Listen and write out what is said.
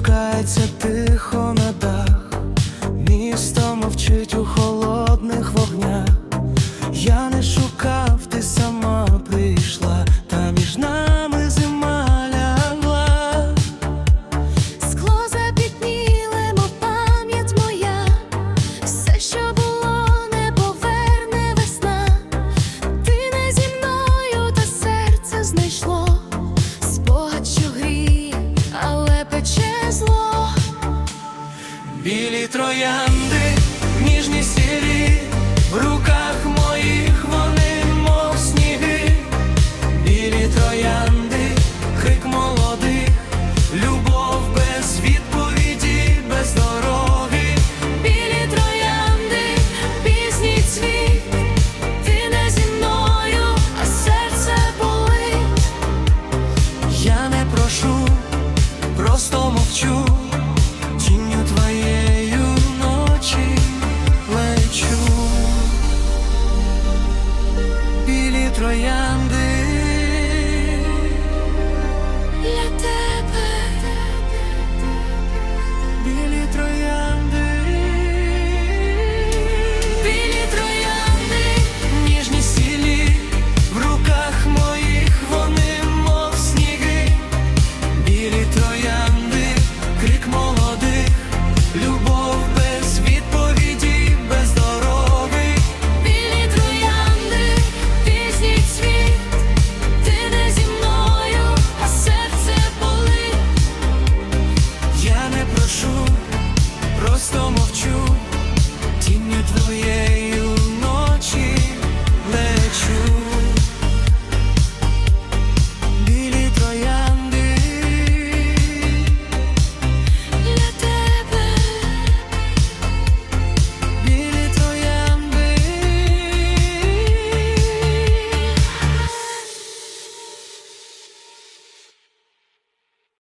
спускається тихо троянди trojan de не прошу, просто мовчу, тінню твоє.